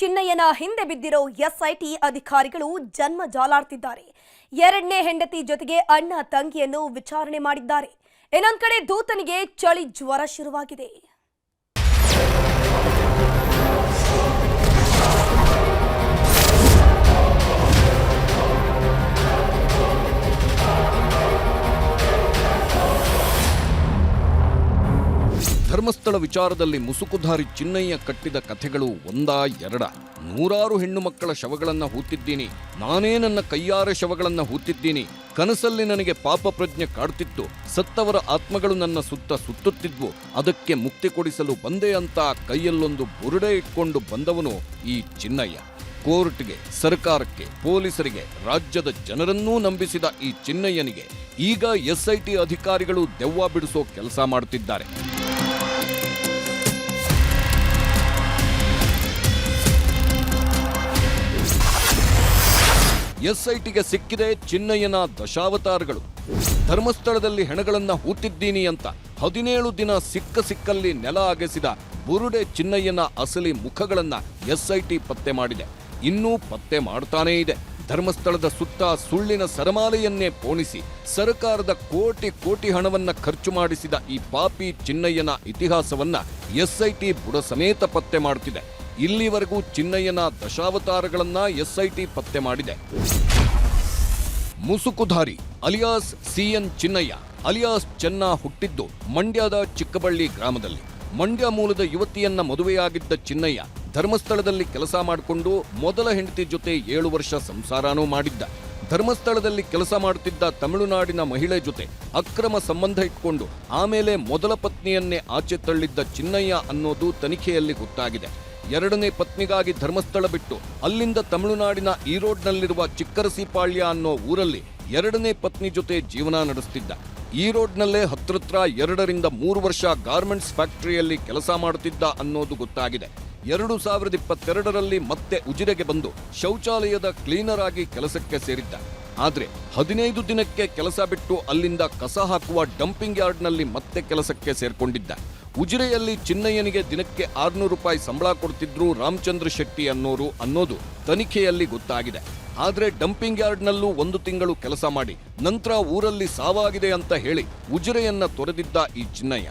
ಚಿನ್ನಯ್ಯನ ಹಿಂದೆ ಬಿದ್ದಿರೋ ಎಸ್ಐಟಿ ಅಧಿಕಾರಿಗಳು ಜನ್ಮ ಜಾಲಾಡ್ತಿದ್ದಾರೆ. ಎರಡನೇ ಹೆಂಡತಿ ಜೊತೆಗೆ ಅಣ್ಣ ತಂಗಿಯನ್ನು ವಿಚಾರಣೆ ಮಾಡಿದ್ದಾರೆ. ಇನ್ನೊಂದ್ ಕಡೆ ದೂತನಿಗೆ ಚಳಿ ಜ್ವರ ಶುರುವಾಗಿದೆ. ಧರ್ಮಸ್ಥಳ ವಿಚಾರದಲ್ಲಿ ಮುಸುಕುಧಾರಿ ಚಿನ್ನಯ್ಯ ಕಟ್ಟಿದ ಕಥೆಗಳು ಒಂದಾ ಎರಡ. ನೂರಾರು ಹೆಣ್ಣು ಮಕ್ಕಳ ಶವಗಳನ್ನ ಹೂತಿದ್ದೀನಿ. ನಾನೇ ನನ್ನ ಕೈಯಾರೆ ಶವಗಳನ್ನ ಹೂತಿದ್ದೀನಿ. ಕನಸಲ್ಲಿ ನನಗೆ ಪಾಪ ಪ್ರಜ್ಞೆ ಕಾಡ್ತಿತ್ತು. ಸತ್ತವರ ಆತ್ಮಗಳು ನನ್ನ ಸುತ್ತ ಸುತ್ತುತ್ತಿದ್ವು. ಅದಕ್ಕೆ ಮುಕ್ತಿ ಕೊಡಿಸಲು ಬಂದೆ ಅಂತ ಕೈಯಲ್ಲೊಂದು ಬುರುಡೆ ಇಟ್ಕೊಂಡು ಬಂದವನು ಈ ಚಿನ್ನಯ್ಯ. ಕೋರ್ಟ್ಗೆ, ಸರ್ಕಾರಕ್ಕೆ, ಪೊಲೀಸರಿಗೆ, ರಾಜ್ಯದ ಜನರನ್ನೂ ನಂಬಿಸಿದ ಈ ಚಿನ್ನಯ್ಯನಿಗೆ ಈಗ ಎಸ್ಐಟಿ ಅಧಿಕಾರಿಗಳು ದೆವ್ವ ಬಿಡಿಸೋ ಕೆಲಸ ಮಾಡುತ್ತಿದ್ದಾರೆ ಎಸ್ಐಟಿಗೆ ಸಿಕ್ಕಿದೆ ಚಿನ್ನಯ್ಯನ ದಶಾವತಾರಗಳು. ಧರ್ಮಸ್ಥಳದಲ್ಲಿ ಹೆಣಗಳನ್ನ ಹೂತಿದ್ದೀನಿ ಅಂತ ಹದಿನೇಳು ದಿನ ಸಿಕ್ಕ ಸಿಕ್ಕಲ್ಲಿ ನೆಲ ಅಗೆಸಿದ ಬುರುಡೆ ಚಿನ್ನಯ್ಯನ ಅಸಲಿ ಮುಖಗಳನ್ನ ಎಸ್ಐಟಿ ಪತ್ತೆ ಮಾಡಿದೆ. ಇನ್ನೂ ಪತ್ತೆ ಮಾಡ್ತಾನೇ ಇದೆ. ಧರ್ಮಸ್ಥಳದ ಸುತ್ತ ಸುಳ್ಳಿನ ಸರಮಾಲೆಯನ್ನೇ ಪೋಣಿಸಿ ಸರ್ಕಾರದ ಕೋಟಿ ಕೋಟಿ ಹಣವನ್ನ ಖರ್ಚು ಮಾಡಿಸಿದ ಈ ಪಾಪಿ ಚಿನ್ನಯ್ಯನ ಇತಿಹಾಸವನ್ನ ಎಸ್ಐಟಿ ಬುಡ ಸಮೇತ ಪತ್ತೆ ಮಾಡುತ್ತಿದೆ ಇಲ್ಲಿವರೆಗೂ ಚಿನ್ನಯ್ಯನ ದಶಾವತಾರಗಳನ್ನ ಎಸ್ಐಟಿ ಪತ್ತೆ ಮಾಡಿದೆ. ಮುಸುಕುಧಾರಿ alias CN Chinnayya, alias Chenna ಹುಟ್ಟಿದ್ದು ಮಂಡ್ಯದ ಚಿಕ್ಕಬಳ್ಳಿ ಗ್ರಾಮದಲ್ಲಿ. ಮಂಡ್ಯ ಮೂಲದ ಯುವತಿಯನ್ನ ಮದುವೆಯಾಗಿದ್ದ ಚಿನ್ನಯ್ಯ ಧರ್ಮಸ್ಥಳದಲ್ಲಿ ಕೆಲಸ ಮಾಡಿಕೊಂಡು ಮೊದಲ ಹೆಂಡತಿ ಜೊತೆ ಏಳು ವರ್ಷ ಸಂಸಾರನೂ ಮಾಡಿದ್ದ. ಧರ್ಮಸ್ಥಳದಲ್ಲಿ ಕೆಲಸ ಮಾಡುತ್ತಿದ್ದ ತಮಿಳುನಾಡಿನ ಮಹಿಳೆ ಜೊತೆ ಅಕ್ರಮ ಸಂಬಂಧ ಇಟ್ಕೊಂಡು ಆಮೇಲೆ ಮೊದಲ ಪತ್ನಿಯನ್ನೇ ಆಚೆ ತಳ್ಳಿದ್ದ ಚಿನ್ನಯ್ಯ ಅನ್ನೋದು ತನಿಖೆಯಲ್ಲಿ ಗೊತ್ತಾಗಿದೆ. ಎರಡನೇ ಪತ್ನಿಗಾಗಿ ಧರ್ಮಸ್ಥಳ ಬಿಟ್ಟು ಅಲ್ಲಿಂದ ತಮಿಳುನಾಡಿನ ಈರೋಡ್ನಲ್ಲಿರುವ ಚಿಕ್ಕರಸಿಪಾಳ್ಯ ಅನ್ನೋ ಊರಲ್ಲಿ ಎರಡನೇ ಪತ್ನಿ ಜೊತೆ ಜೀವನ ನಡೆಸ್ತಿದ್ದ. ಈರೋಡ್ನಲ್ಲೇ ಹತ್ರತ್ರ ಎರಡರಿಂದ ಮೂರು ವರ್ಷ ಗಾರ್ಮೆಂಟ್ಸ್ ಫ್ಯಾಕ್ಟರಿಯಲ್ಲಿ ಕೆಲಸ ಮಾಡುತ್ತಿದ್ದ ಅನ್ನೋದು ಗೊತ್ತಾಗಿದೆ. ಎರಡು ಸಾವಿರದ ಇಪ್ಪತ್ತೆರಡರಲ್ಲಿ ಮತ್ತೆ ಉಜಿರೆಗೆ ಬಂದು ಶೌಚಾಲಯದ ಕ್ಲೀನರ್ ಆಗಿ ಕೆಲಸಕ್ಕೆ ಸೇರಿದ್ದ. ಆದರೆ ಹದಿನೈದು ದಿನಕ್ಕೆ ಕೆಲಸ ಬಿಟ್ಟು ಅಲ್ಲಿಂದ ಕಸ ಹಾಕುವ ಡಂಪಿಂಗ್ ಯಾರ್ಡ್ನಲ್ಲಿ ಮತ್ತೆ ಕೆಲಸಕ್ಕೆ ಸೇರ್ಕೊಂಡಿದ್ದ. ಉಜಿರೆಯಲ್ಲಿ ಚಿನ್ನಯ್ಯನಿಗೆ ದಿನಕ್ಕೆ ಆರ್ನೂರು ರೂಪಾಯಿ ಸಂಬಳ ಕೊಡ್ತಿದ್ರು ರಾಮಚಂದ್ರ ಶೆಟ್ಟಿ ಅನ್ನೋರು ಅನ್ನೋದು ತನಿಖೆಯಲ್ಲಿ ಗೊತ್ತಾಗಿದೆ. ಆದ್ರೆ ಡಂಪಿಂಗ್ ಯಾರ್ಡ್ನಲ್ಲೂ ಒಂದು ತಿಂಗಳು ಕೆಲಸ ಮಾಡಿ, ನಂತರ ಊರಲ್ಲಿ ಸಾವಾಗಿದೆ ಅಂತ ಹೇಳಿ ಉಜಿರೆಯನ್ನ ತೊರೆದಿದ್ದ ಈ ಚಿನ್ನಯ್ಯ.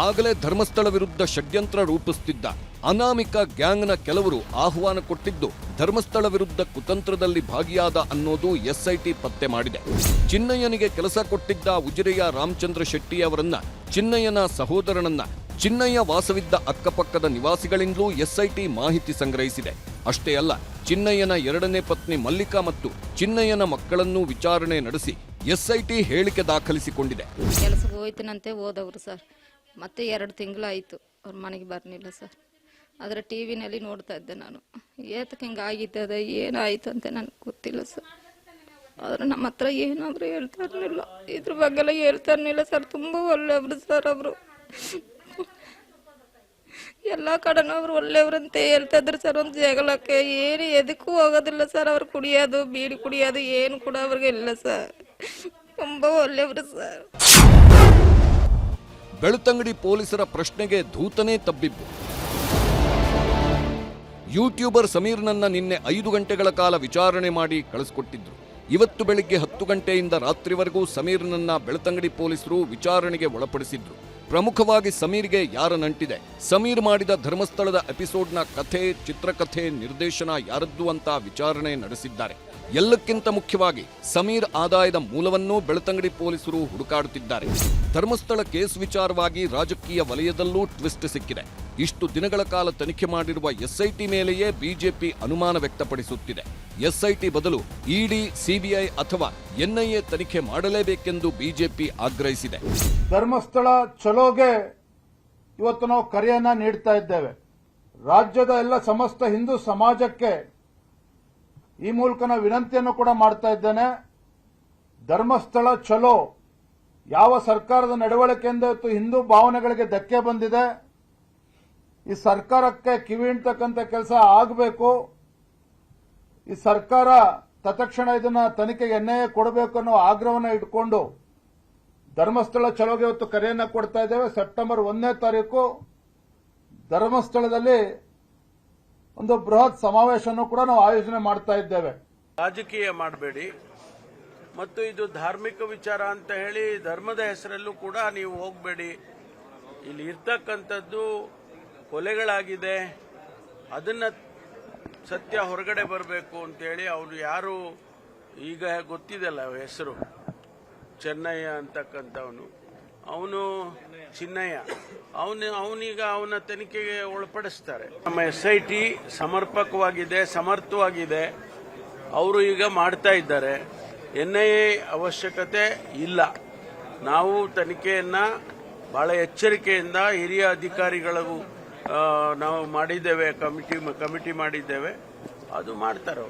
ಆಗಲೇ ಧರ್ಮಸ್ಥಳ ವಿರುದ್ಧ ಷಡ್ಯಂತ್ರ ರೂಪಿಸುತ್ತಿದ್ದ ಅನಾಮಿಕ ಗ್ಯಾಂಗ್ನ ಕೆಲವರು ಆಹ್ವಾನ ಕೊಟ್ಟಿದ್ದು ಧರ್ಮಸ್ಥಳ ವಿರುದ್ಧ ಕುತಂತ್ರದಲ್ಲಿ ಭಾಗಿಯಾದ ಅನ್ನೋದು ಎಸ್ಐಟಿ ಪತ್ತೆ ಮಾಡಿದೆ. ಚಿನ್ನಯ್ಯನಿಗೆ ಕೆಲಸ ಕೊಟ್ಟಿದ್ದ ಉಜಿರೆಯ ರಾಮಚಂದ್ರ ಶೆಟ್ಟಿ ಅವರನ್ನ ಚಿನ್ನಯ್ಯನ ಸಹೋದರನನ್ನ ಚಿನ್ನಯ್ಯ ವಾಸವಿದ್ದ ಅಕ್ಕಪಕ್ಕದ ನಿವಾಸಿಗಳಿಂದಲೂ ಎಸ್ಐಟಿ ಮಾಹಿತಿ ಸಂಗ್ರಹಿಸಿದೆ. ಅಷ್ಟೇ ಅಲ್ಲ, ಚಿನ್ನಯ್ಯನ ಎರಡನೇ ಪತ್ನಿ ಮಲ್ಲಿಕಾ ಮತ್ತು ಚಿನ್ನಯ್ಯನ ಮಕ್ಕಳನ್ನು ವಿಚಾರಣೆ ನಡೆಸಿ ಎಸ್ಐಟಿ ಹೇಳಿಕೆ ದಾಖಲಿಸಿಕೊಂಡಿದೆ. ಕೆಲಸಕ್ಕೆ ಹೋಯ್ತಿನಂತೆ ಹೋದವರು ಸರ್. ಮತ್ತೆ ಎರಡು ತಿಂಗಳಾಯಿತು. ಅವ್ರ ಮನೆಗೆ ಬರಲಿಲ್ಲ ಸರ್. ಆದರೆ ಟಿ ವಿನಲ್ಲಿ ನೋಡ್ತಾ ಇದ್ದೆ ನಾನು. ಏತಕ್ಕೆ ಹಿಂಗೆ ಆಗಿದ್ದದ ಏನಾಯಿತು ಅಂತ ನನಗೆ ಗೊತ್ತಿಲ್ಲ ಸರ್. ಆದರೆ ನಮ್ಮ ಹತ್ರ ಏನಾದರೂ ಹೇಳ್ತಾ ಇರಲಿಲ್ಲ. ಇದ್ರ ಬಗ್ಗೆ ಎಲ್ಲ ಹೇಳ್ತಾ ಇರಲಿಲ್ಲ ಸರ್. ತುಂಬ ಒಳ್ಳೆಯವರು ಸರ್ ಅವರು. ಎಲ್ಲ ಕಡೆನೂ ಅವ್ರು ಒಳ್ಳೆಯವ್ರಂತೆ ಹೇಳ್ತಾ ಇದ್ರು ಸರ್. ಒಂದು ಜಗಳಕ್ಕೆ ಏನು, ಎದಕ್ಕೂ ಹೋಗೋದಿಲ್ಲ ಸರ್. ಅವ್ರು ಕುಡಿಯೋದು, ಬೀಡಿ ಕುಡಿಯೋದು ಏನು ಕೂಡ ಅವ್ರಿಗೆ ಇಲ್ಲ ಸರ್. ತುಂಬ ಒಳ್ಳೆಯವರು ಸರ್. ಬೆಳ್ತಂಗಡಿ ಪೊಲೀಸರ ಪ್ರಶ್ನೆಗೆ ಧೂತನೇ ತಬ್ಬಿಬ್ಬು. ಯೂಟ್ಯೂಬರ್ ಸಮೀರ್ನನ್ನ ನಿನ್ನೆ ಐದು ಗಂಟೆಗಳ ಕಾಲ ವಿಚಾರಣೆ ಮಾಡಿ ಕಳಿಸ್ಕೊಟ್ಟಿದ್ರು. ಇವತ್ತು ಬೆಳಿಗ್ಗೆ ಹತ್ತು ಗಂಟೆಯಿಂದ ರಾತ್ರಿವರೆಗೂ ಸಮೀರ್ನನ್ನ ಬೆಳ್ತಂಗಡಿ ಪೊಲೀಸರು ವಿಚಾರಣೆಗೆ ಒಳಪಡಿಸಿದ್ರು. ಪ್ರಮುಖವಾಗಿ ಸಮೀರ್ಗೆ ಯಾರ ನಂಟಿದೆ? ಸಮೀರ್ ಮಾಡಿದ ಧರ್ಮಸ್ಥಳದ ಎಪಿಸೋಡ್ನ ಕಥೆ, ಚಿತ್ರಕಥೆ, ನಿರ್ದೇಶನ ಯಾರದ್ದು ಅಂತ ವಿಚಾರಣೆ ನಡೆಸಿದ್ದಾರೆ. ಎಲ್ಲಕ್ಕಿಂತ ಮುಖ್ಯವಾಗಿ ಸಮೀರ್ ಆದಾಯದ ಮೂಲವನ್ನೂ ಬೆಳತಂಗಡಿ ಪೊಲೀಸರು ಹುಡುಕಾಡುತ್ತಿದ್ದಾರೆ. ಧರ್ಮಸ್ಥಳ ಕೇಸ್ ವಿಚಾರವಾಗಿ ರಾಜಕೀಯ ವಲಯದಲ್ಲೂ ಟ್ವಿಸ್ಟ್ ಸಿಕ್ಕಿದೆ. ಇಷ್ಟು ದಿನಗಳ ಕಾಲ ತನಿಖೆ ಮಾಡಿರುವ ಎಸ್ಐಟಿ ಮೇಲೆಯೇ ಬಿಜೆಪಿ ಅನುಮಾನ ವ್ಯಕ್ತಪಡಿಸುತ್ತಿದೆ. ಎಸ್ಐಟಿ ಬದಲು ಇಡಿ, ಸಿಬಿಐ ಅಥವಾ ಎನ್ಐಎ ತನಿಖೆ ಮಾಡಲೇಬೇಕೆಂದು ಬಿಜೆಪಿ ಆಗ್ರಹಿಸಿದೆ. ಧರ್ಮಸ್ಥಳ ಚಲೋಗೆ ಇವತ್ತು ನಾವು ಕರೆಯನ್ನ ನೀಡ್ತಾ ಇದ್ದೇವೆ. ರಾಜ್ಯದ ಎಲ್ಲ ಸಮಸ್ತ ಹಿಂದೂ ಸಮಾಜಕ್ಕೆ ಈ ಮೂಲಕ ವಿನಂತಿಯನ್ನು ಕೂಡ ಮಾಡ್ತಾ ಇದ್ದೇನೆ. ಧರ್ಮಸ್ಥಳ ಚಲೋ ಯಾವ ಸರ್ಕಾರದ ನಡವಳಿಕೆಯಿಂದ ಇವತ್ತು ಹಿಂದೂ ಭಾವನೆಗಳಿಗೆ ಧಕ್ಕೆ ಬಂದಿದೆ. ಈ ಸರ್ಕಾರಕ್ಕೆ ಕಿವಿ ಹಿಂಡ್ತಕ್ಕಂಥ ಕೆಲಸ ಆಗಬೇಕು. ಈ ಸರ್ಕಾರ ತತ್ಕ್ಷಣ ಇದನ್ನ ತನಿಖೆಗೆ ಎನ್ಐಎ ಕೊಡಬೇಕು ಅನ್ನೋ ಆಗ್ರಹವನ್ನು ಇಟ್ಕೊಂಡು ಧರ್ಮಸ್ಥಳ ಚಲೋಗೆ ಇವತ್ತು ಕರೆಯನ್ನ ಕೊಡ್ತಾ ಇದ್ದೇವೆ. ಸೆಪ್ಟೆಂಬರ್ ಒಂದನೇ ತಾರೀಕು ಧರ್ಮಸ್ಥಳದಲ್ಲಿ ಒಂದು ಬೃಹತ್ ಸಮಾವೇಶವನ್ನು ಕೂಡ ನಾವು ಆಯೋಜನೆ ಮಾಡ್ತಾ ಇದ್ದೇವೆ. ರಾಜಕೀಯ ಮಾಡಬೇಡಿ. ಮತ್ತು ಇದು ಧಾರ್ಮಿಕ ವಿಚಾರ ಅಂತ ಹೇಳಿ ಧರ್ಮದ ಹೆಸರಲ್ಲೂ ಕೂಡ ನೀವು ಹೋಗಬೇಡಿ. ಇಲ್ಲಿ ಇರ್ತಕ್ಕಂಥದ್ದು ಕೊಲೆಗಳಾಗಿದೆ. ಅದನ್ನ ಸತ್ಯ ಹೊರಗಡೆ ಬರಬೇಕು ಅಂತೇಳಿ ಅವರು ಯಾರು ಈಗ ಗೊತ್ತಿದೆಲ್ಲ ಹೆಸರು. ಚೆನ್ನಯ್ಯ ಅಂತಕ್ಕಂಥವನು. ಅವನು ಚಿನ್ನಯ್ಯ. ಅವನು, ಅವನೀಗ ಅವನ ತನಿಖೆಗೆ ಒಳಪಡಿಸ್ತಾರೆ. ನಮ್ಮ ಎಸ್ ಐ ಟಿ ಸಮರ್ಪಕವಾಗಿದೆ, ಸಮರ್ಥವಾಗಿದೆ. ಅವರು ಈಗ ಮಾಡ್ತಾ ಇದ್ದಾರೆ. ಎನ್ ಐ ಎ ಅವಶ್ಯಕತೆ ಇಲ್ಲ. ನಾವು ತನಿಖೆಯನ್ನ ಬಹಳ ಎಚ್ಚರಿಕೆಯಿಂದ ಹಿರಿಯ ಅಧಿಕಾರಿಗಳು ನಾವು ಮಾಡಿದ್ದೇವೆ, ಕಮಿಟಿ ಕಮಿಟಿ ಮಾಡಿದ್ದೇವೆ. ಅದು ಮಾಡ್ತಾರೆ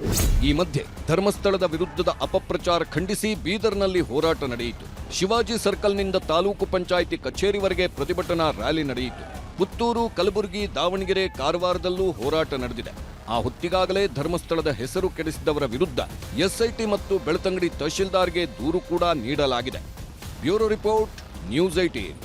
ಈ ಮಧ್ಯೆ ಧರ್ಮಸ್ಥಳದ ವಿರುದ್ಧದ ಅಪಪ್ರಚಾರ ಖಂಡಿಸಿ ಬೀದರ್ನಲ್ಲಿ ಹೋರಾಟ ನಡೆಯಿತು. ಶಿವಾಜಿ ಸರ್ಕಲ್ನಿಂದ ತಾಲೂಕು ಪಂಚಾಯಿತಿ ಕಚೇರಿವರೆಗೆ ಪ್ರತಿಭಟನಾ ರ್ಯಾಲಿ ನಡೆಯಿತು. ಪುತ್ತೂರು, ಕಲಬುರಗಿ, ದಾವಣಗೆರೆ ಕಾರವಾರದಲ್ಲೂ ಹೋರಾಟ ನಡೆದಿದೆ. ಆ ಹೊತ್ತಿಗಾಗಲೇ ಧರ್ಮಸ್ಥಳದ ಹೆಸರು ಕೆಡಿಸಿದವರ ವಿರುದ್ಧ ಎಸ್ಐಟಿ ಮತ್ತು ಬೆಳ್ತಂಗಡಿ ತಹಶೀಲ್ದಾರ್ಗೆ ದೂರು ಕೂಡ ನೀಡಲಾಗಿದೆ. Bureau report, news eighteen